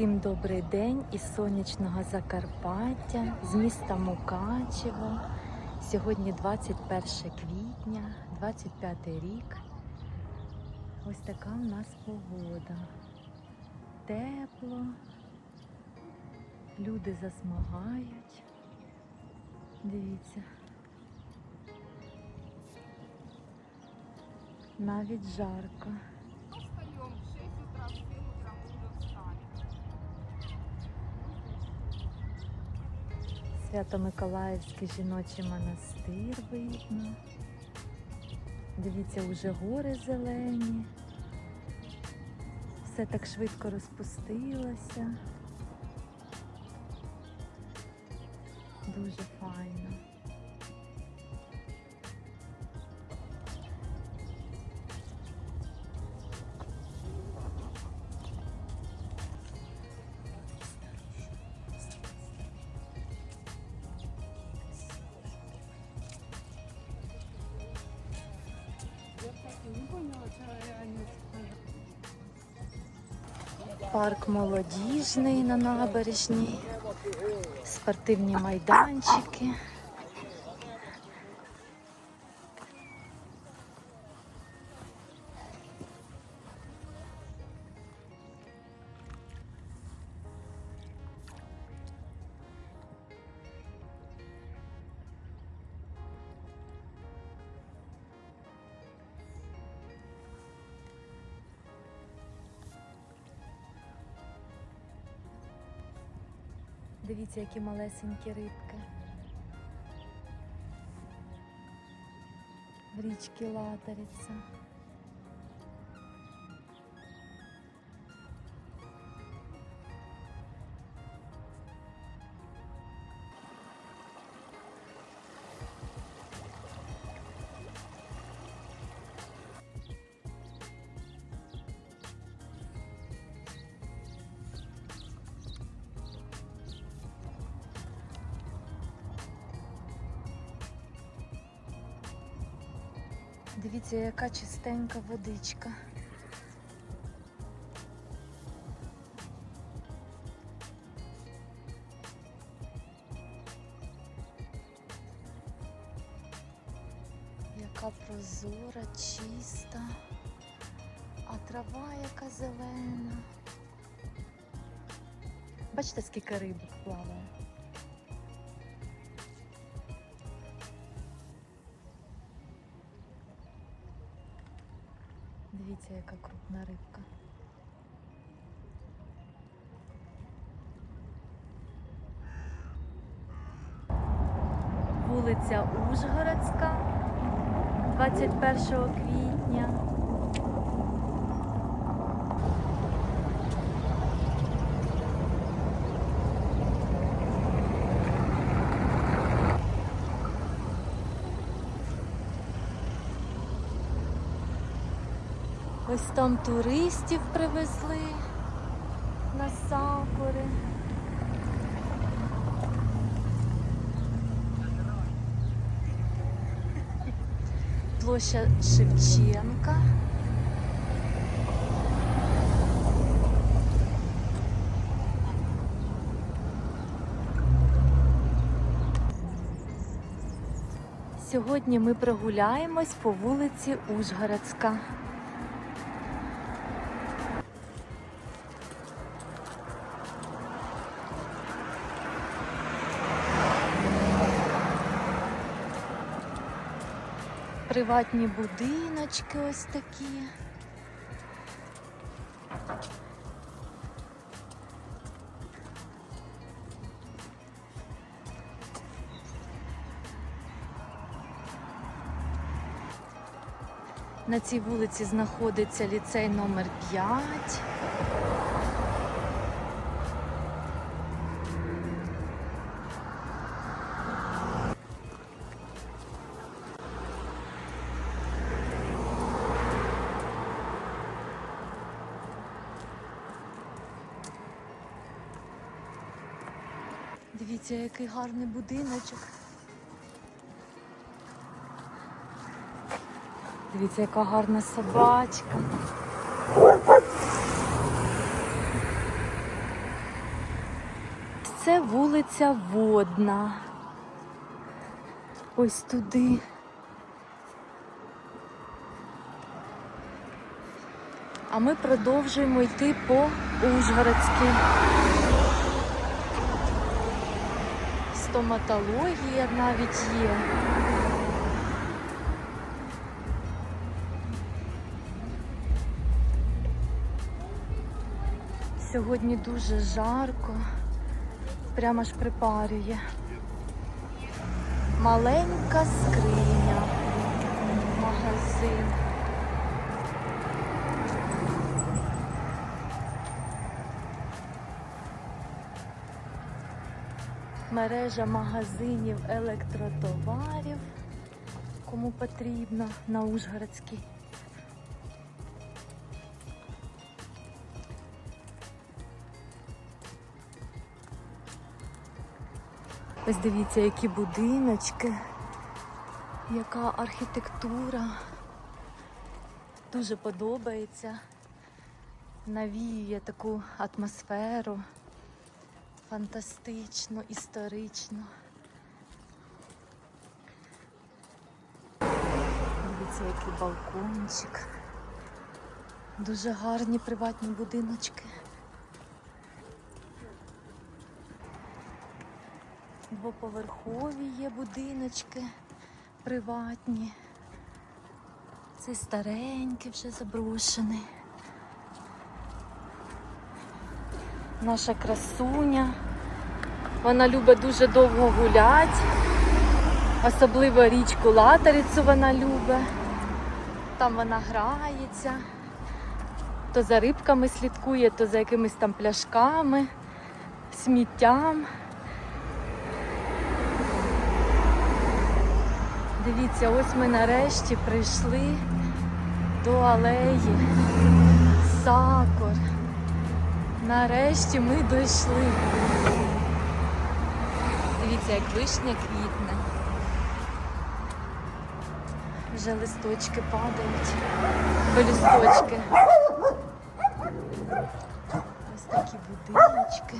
Всім добрий день із сонячного Закарпаття, з міста Мукачево. Сьогодні 21 квітня, 25 рік. Ось така в нас погода. Тепло, люди засмагають. Дивіться. Навіть жарко. Свято-Миколаївський жіночий монастир видно. Дивіться, уже гори зелені. Все так швидко розпустилося. Дуже файно. Парк молодіжний на набережній, спортивні майданчики. Дивіться, які малесенькі рибки. В річки латариться. Дивіться, яка чистенька водичка. Яка прозора, чиста, а трава яка зелена. Бачите, скільки рибок плаває? Вулиця Ужгородська, 21 квітня. Ось там туристів привезли на сакури. Площа Шевченка. Сьогодні ми прогуляємось по вулиці Ужгородська. Приватні будиночки ось такі. На цій вулиці знаходиться ліцей номер 5. Дивіться, який гарний будиночок. Дивіться, яка гарна собачка. це вулиця Водна. Ось туди. А ми продовжуємо йти по Ужгородській. Стоматологія навіть є. Сьогодні дуже жарко, прямо ж припарює. Маленька скриня, магазин. Мережа магазинів електротоварів, кому потрібно на Ужгородській. Ось дивіться, які будиночки, яка архітектура. Дуже подобається. Навіює таку атмосферу. Фантастично, історично. Дивіться, який балкончик. Дуже гарні приватні будиночки. Двоповерхові є будиночки приватні. Це старенький вже заброшений. Наша красуня. Вона любить дуже довго гуляти. Особливо річку Латерицю вона любить. Там вона грається. То за рибками слідкує, то за якимись там пляшками, сміттям. Дивіться, ось ми нарешті прийшли до алеї Сакур. Нарешті ми дійшли. Дивіться, як вишня квітне. Вже листочки падають. Пелюсточки. Ось такі будиночки.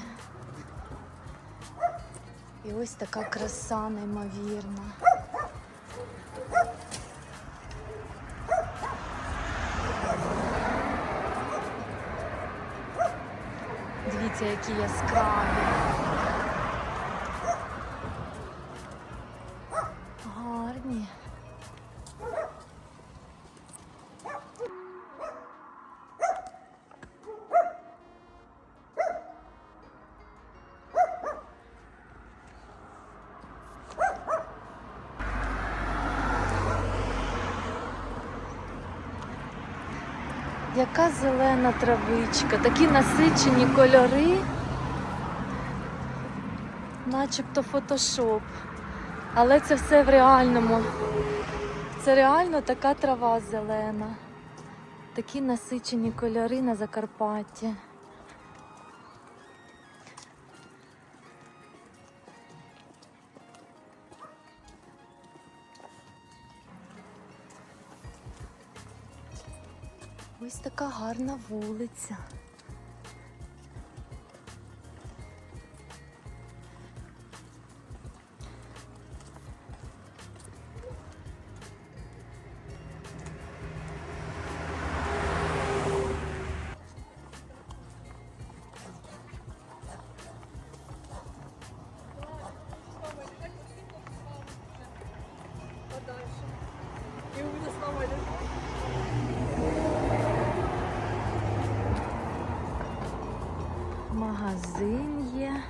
І ось така краса неймовірна. Дивіться, які яскраві. Яка зелена травичка, такі насичені кольори, начебто фотошоп. Але це все в реальному. Це реально така трава зелена. Такі насичені кольори на Закарпатті. Така гарна вулиця. Магазин є.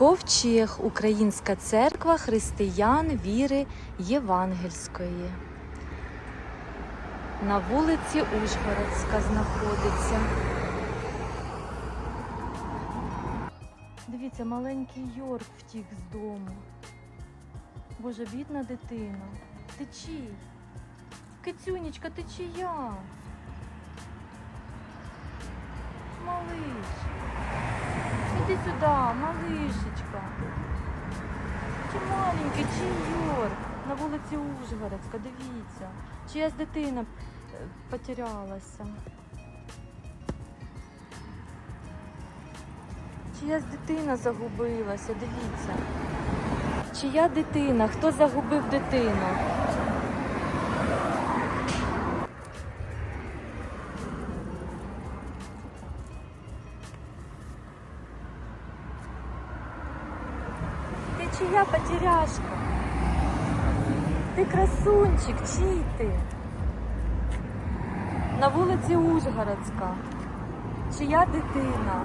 Ковчег Українська церква християн віри Євангельської. На вулиці Ужгородська знаходиться. Дивіться, маленький Йорк втік з дому. Боже, бідна дитина. Ти чий? Кицюнечка, ти чия? Сюди, малишечка. Чи маленький, чи Йорк? На вулиці Ужгородська, дивіться. Чиясь дитина е, потерялася. Чиясь дитина загубилася, дивіться. Чия дитина? Хто загубив дитину? Красунчик, чий ти? На вулиці Ужгородська. Чия дитина?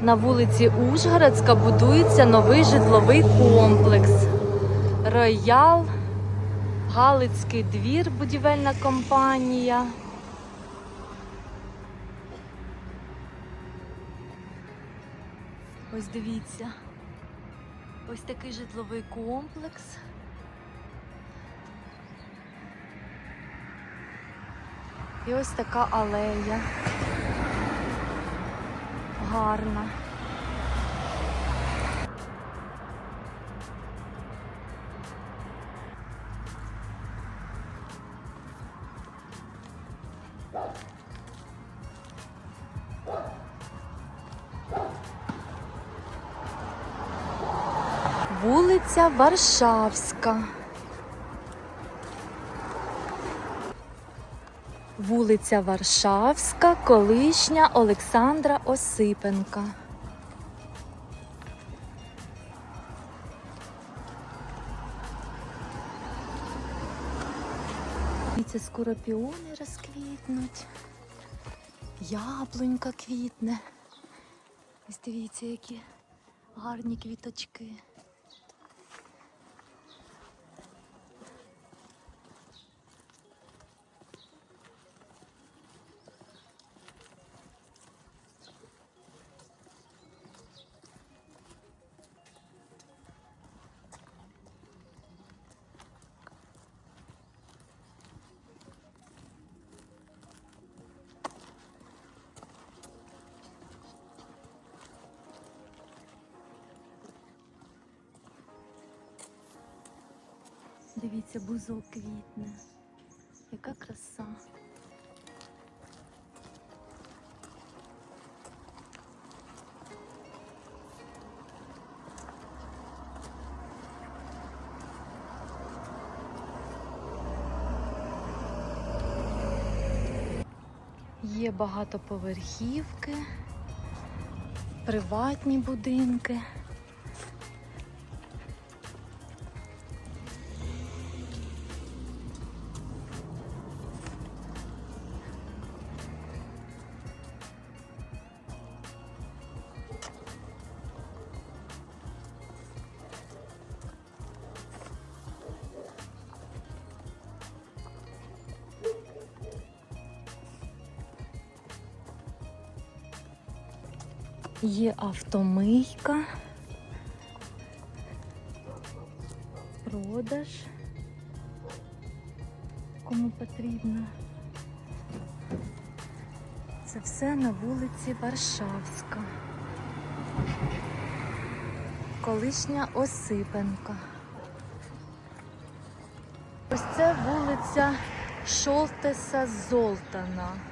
На вулиці Ужгородська будується новий житловий комплекс. Роял, Галицький двір, будівельна компанія. Ось дивіться. Ось такий житловий комплекс. І ось така алея. Гарна. Вулиця Варшавська. Вулиця Варшавська, колишня Олександра Осипенка. Дивіться, скоро піони розквітнуть. Яблунька квітне. Ось дивіться, які гарні квіточки. Дивіться, бузок квітне. Яка краса. Є багатоповерхівки, приватні будинки. Є автомийка, продаж, кому потрібно. Це все на вулиці Варшавська. Колишня Осипенка. Ось це вулиця Шолтеса Золтана.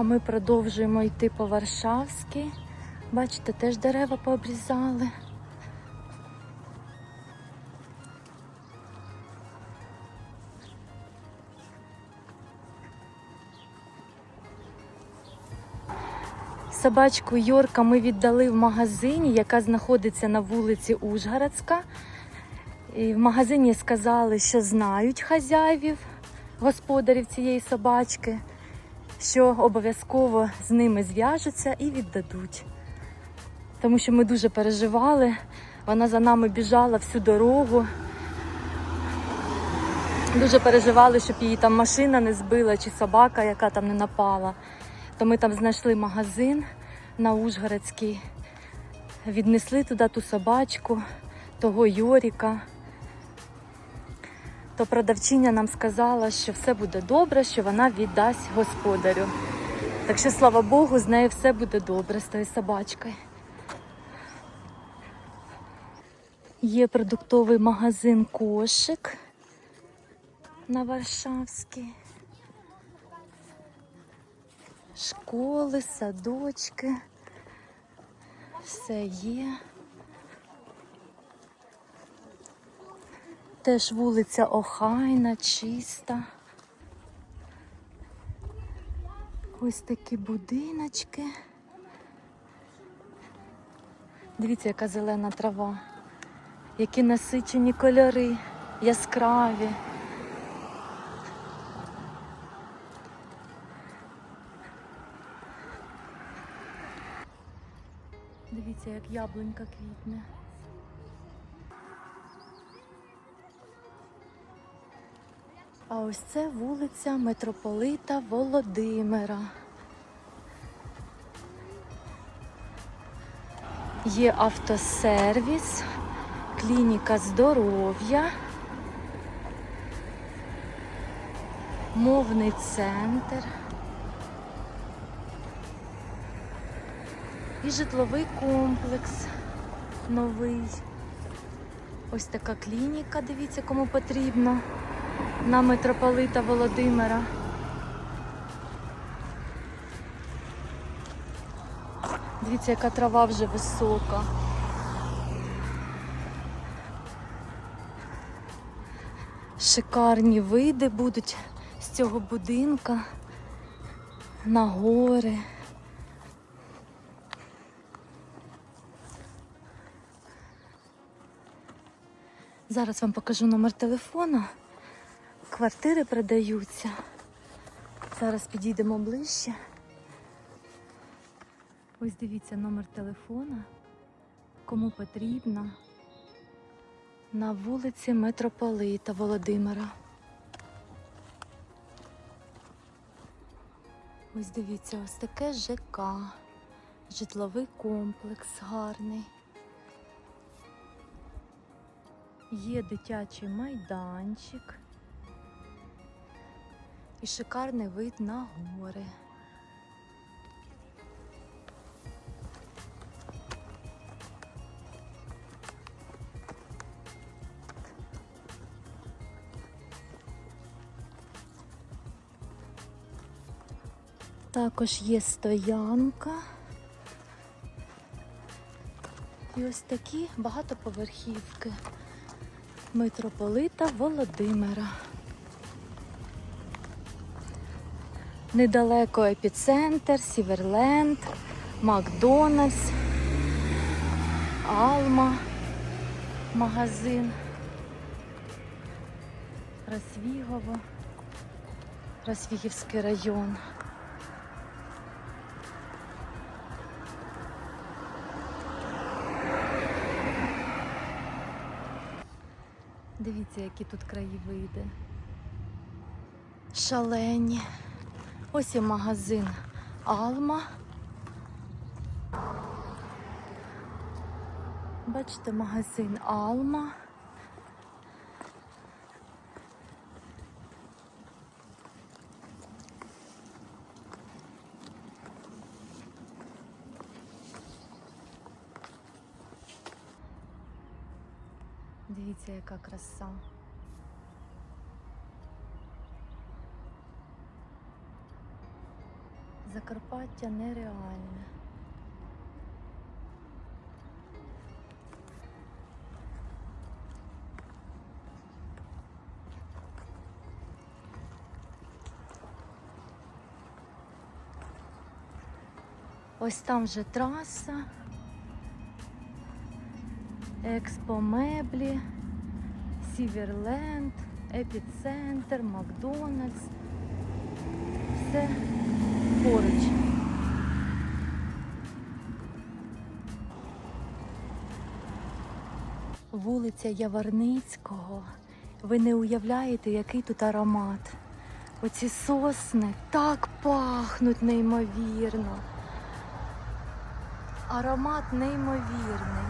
А ми продовжуємо йти по Варшавській. Бачите, теж дерева пообрізали. Собачку Йорка ми віддали в магазині, яка знаходиться на вулиці Ужгородська. І в магазині сказали, що знають хазяїв, господарів цієї собачки, що обов'язково з ними зв'яжуться і віддадуть. Тому що ми дуже переживали. Вона за нами біжала всю дорогу. Дуже переживали, щоб її там машина не збила чи собака, яка там не напала. То ми там знайшли магазин на Ужгородській, віднесли туди ту собачку, того Йоріка. То продавчиня нам сказала, що все буде добре, що вона віддасть господарю. Так що, слава Богу, з нею все буде добре з тою собачкою. Є продуктовий магазин кошик на Варшавській. Школи, садочки. Все є. Теж вулиця охайна, чиста. Ось такі будиночки. Дивіться, яка зелена трава. Які насичені кольори, яскраві. Дивіться, як яблунька квітне. А ось це вулиця митрополита Володимира. Є автосервіс, клініка здоров'я, мовний центр і житловий комплекс новий. Ось така клініка, дивіться, кому потрібно на митрополита Володимира. Дивіться, яка трава вже висока. Шикарні види будуть з цього будинка на гори. Зараз вам покажу номер телефона. Квартири продаються. Зараз підійдемо ближче. Ось дивіться номер телефона. Кому потрібно. На вулиці Митрополита Володимира. Ось дивіться, ось таке ЖК. Житловий комплекс гарний. Є дитячий майданчик і шикарний вид на гори. Також є стоянка. І ось такі багатоповерхівки митрополита Володимира. Недалеко епіцентр, Сіверленд, Макдональдс, Алма, магазин, Росвігово, Росвігівський район. Дивіться, які тут краєвиди. Шалені. Ось і магазин Алма. Бачите, магазин Алма. Дивіться, яка краса. Закарпаття нереальне. Ось там вже траса. Експо меблі, Сіверленд, Епіцентр, Макдональдс. Все Вулиця Яворницького. Ви не уявляєте, який тут аромат. Оці сосни так пахнуть неймовірно. Аромат неймовірний.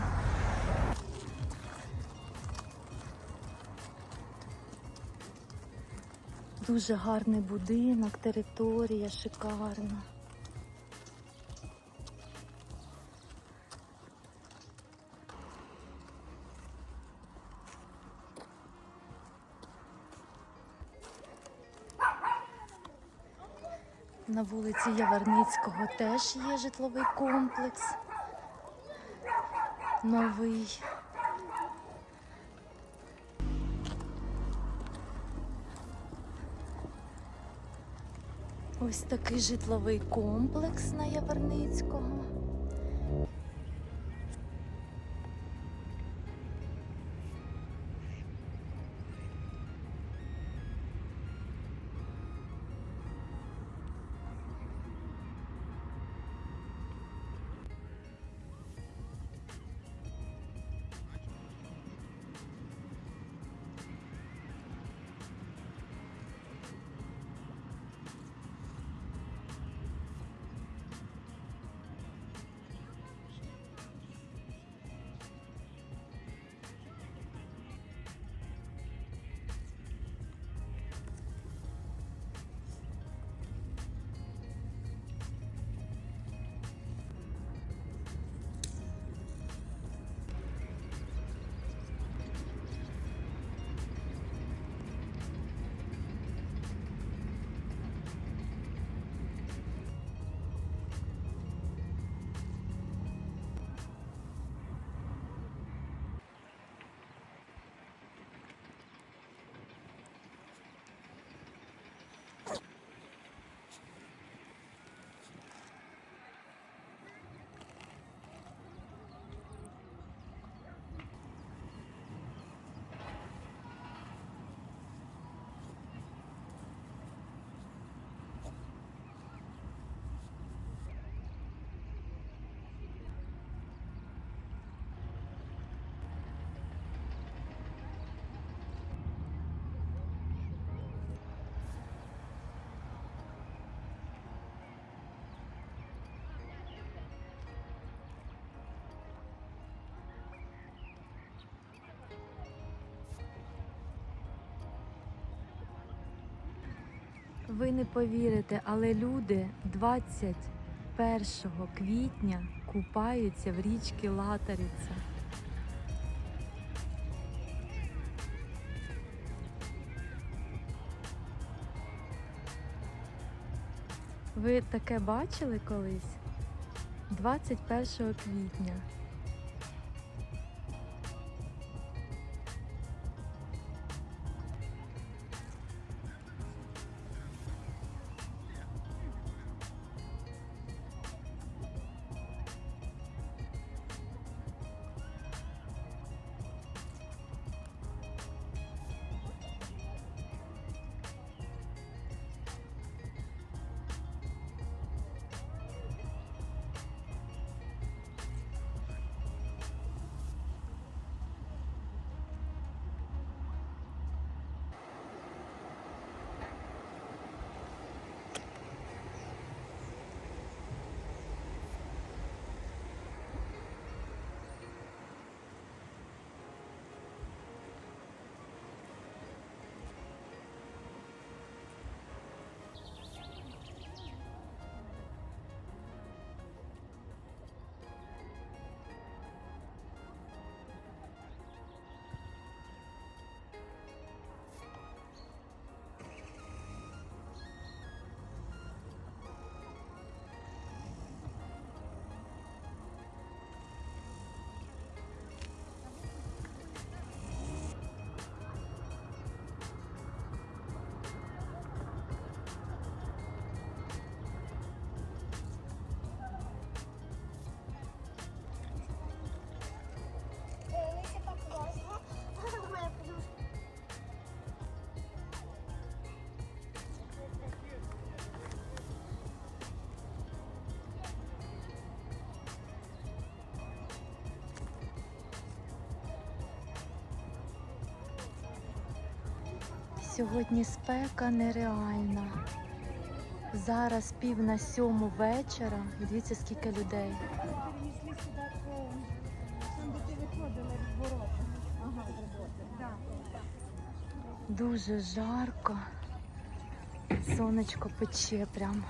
Дуже гарний будинок, територія шикарна. На вулиці Яворницького теж є житловий комплекс. Новий. Ось такий житловий комплекс на Яворницького. Ви не повірите, але люди 21 квітня купаються в річці Латариця. Ви таке бачили колись? 21 квітня. Сьогодні спека нереальна. Зараз пів на сьому вечора. Дивіться, скільки людей. Дуже жарко. Сонечко пече прям.